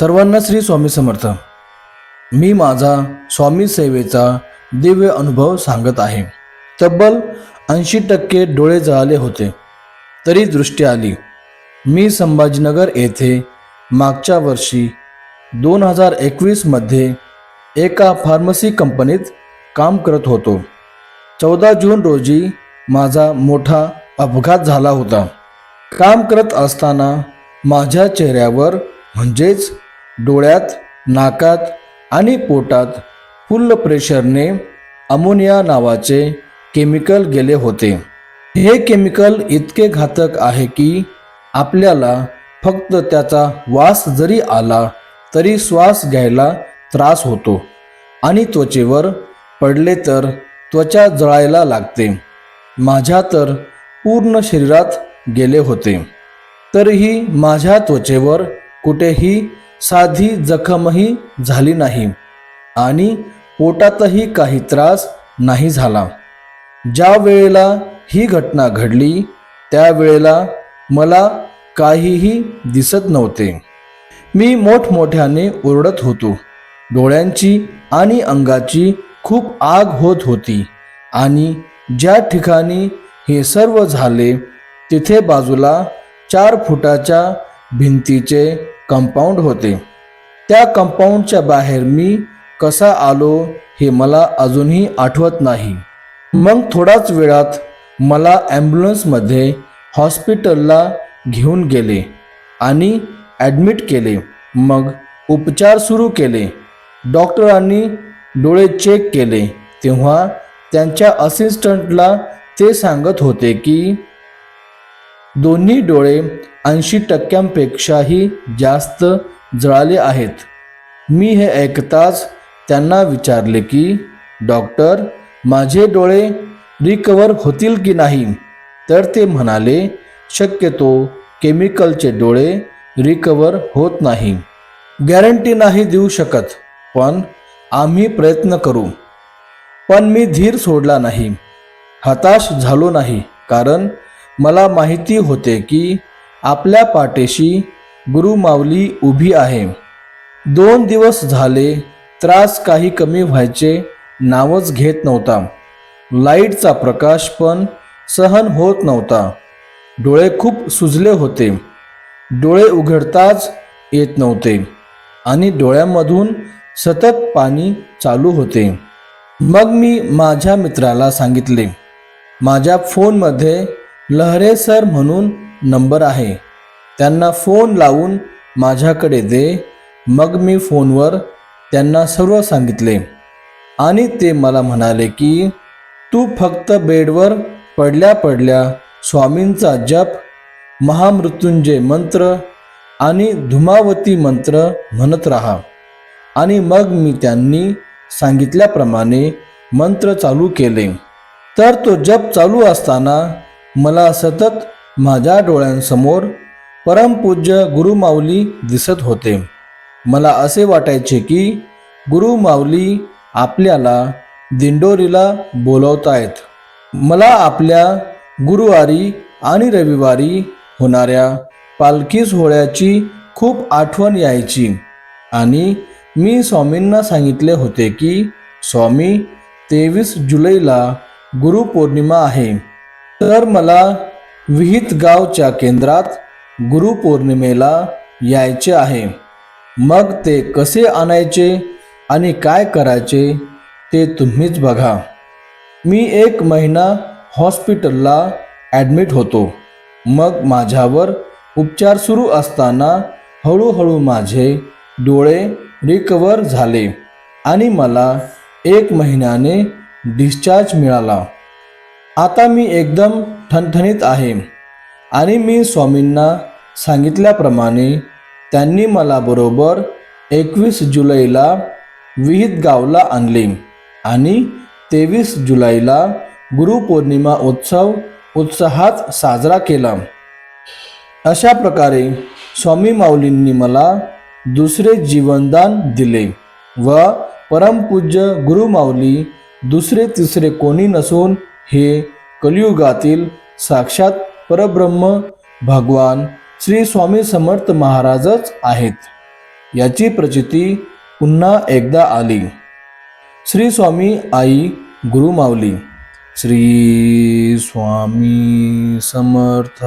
सर्वांना श्री स्वामी समर्थ. मी माझा स्वामी सेवेचा दिव्य अनुभव सांगत आहे. तब्बल ऐंशी टक्के डोळे जळाले होते. तरी दृष्टी आली. मी संभाजीनगर येथे मागच्या वर्षी दोन हजार एकवीसमध्ये एका फार्मसी कंपनीत काम करत होतो. चौदा जून रोजी माझा मोठा अपघात झाला होता. काम करत असताना माझ्या चेहऱ्यावर म्हणजेच डोळ्यात नाकात आणि पोटात फुल्ल प्रेशरने अमोनिया नावाचे केमिकल गेले होते. हे केमिकल इतके घातक आहे की आपल्याला फक्त त्याचा वास जरी आला तरी श्वास घ्यायला त्रास होतो आणि त्वचेवर पडले तर त्वचा जळायला लागते. माझ्या तर पूर्ण शरीरात गेले होते. तरीही माझ्या त्वचेवर कुठेही साधी जखमही झाली नाही आणि पोटातही काही त्रास नाही झाला. ज्या वेळेला ही घटना घडली त्यावेळेला मला काहीही दिसत नव्हते. मी मोठमोठ्याने ओरडत होतो. डोळ्यांची आणि अंगाची खूप आग होत होती आणि ज्या ठिकाणी हे सर्व झाले तिथे बाजूला चार फुटाच्या भिंतीचे कंपाऊंड होते. त्या कंपाऊंडच्या बाहेर मी कसा आलो हे मला अजूनही आठवत नाही. मग थोड्याच वेळात मला ॲम्ब्युलन्समध्ये हॉस्पिटलला घेऊन गेले आणि ॲडमिट केले. मग उपचार सुरू केले. डॉक्टरांनी डोळे चेक केले. तेव्हा त्यांच्या असिस्टंटला ते सांगत होते की दोन्ही डोळे ऐंशी टक्क्यांपेक्षाही जास्त जळाले आहेत. मी हे ऐकताच त्यांना विचारले की डॉक्टर माझे डोळे रिकवर होतील की नाही? तर ते म्हणाले शक्यतो केमिकलचे डोळे रिकवर होत नाही. गॅरंटी नाही देऊ शकत पण आम्ही प्रयत्न करू. पण मी धीर सोडला नाही. हताश झालो नाही कारण मला माहिती होते की आपल्या पाठीशी गुरुमावली उभी आहे. दोन दिवस झाले त्रास काही कमी व्हायचे नावच घेत नव्हता. लाईटचा प्रकाश पण सहन होत नव्हता. डोळे खूप सुजले होते. डोळे उघडताच येत नव्हते आणि डोळ्यामधून सतत पाणी चालू होते. मग मी माझ्या मित्राला सांगितले माझ्या फोनमध्ये लहरे सर म्हणून नंबर आहे. त्यांना फोन लावून माझ्याकडे दे. मग मी फोनवर त्यांना सर्व सांगितले. आणि ते मला म्हणाले की तू फक्त बेडवर पडल्या पडल्या स्वामींचा जप महामृत्युंजय मंत्र आणि धुमावती मंत्र म्हणत राहा. आणि मग मी त्यांनी सांगितल्याप्रमाणे मंत्र चालू केले. तर तो जप चालू असताना मला सतत माझ्या डोळ्यांसमोर परमपूज्य गुरुमाऊली दिसत होते. मला असे वाटायचे की गुरुमाऊली आपल्याला दिंडोरीला बोलवतायत. मला आपल्या गुरुवारी आणि रविवारी होणाऱ्या पालखी सोहळ्याची खूप आठवण यायची. आणि मी स्वामींना सांगितले होते की स्वामी तेवीस जुलैला गुरुपौर्णिमा आहे. तर मला विहित गावच्या केंद्रात गुरुपौर्णिमेला यायचे आहे. मग ते कसे आणायचे आणि काय करायचे ते तुम्हीच बघा. मी एक महिना हॉस्पिटलला ॲडमिट होतो. मग माझ्यावर उपचार सुरू असताना हळूहळू माझे डोळे रिकवर झाले आणि मला एक महिन्याने डिस्चार्ज मिळाला. आता मी एकदम ठणठणीत आहे. आणि मी स्वामींना सांगितल्याप्रमाणे त्यांनी मला बरोबर एकवीस जुलैला विहित गावला आणले आणि तेवीस जुलैला गुरुपौर्णिमा उत्सव उत्साहात साजरा केला. अशा प्रकारे स्वामी माऊलींनी मला दुसरे जीवनदान दिले व परमपूज्य गुरुमाऊली दुसरे तिसरे कोणी नसून हे कलियुगातील साक्षात परब्रह्म भगवान श्री स्वामी समर्थ महाराजच आहेत. याची प्रचिती पुन्हा एकदा आली. श्री स्वामी आई गुरुमावली श्री स्वामी समर्थ.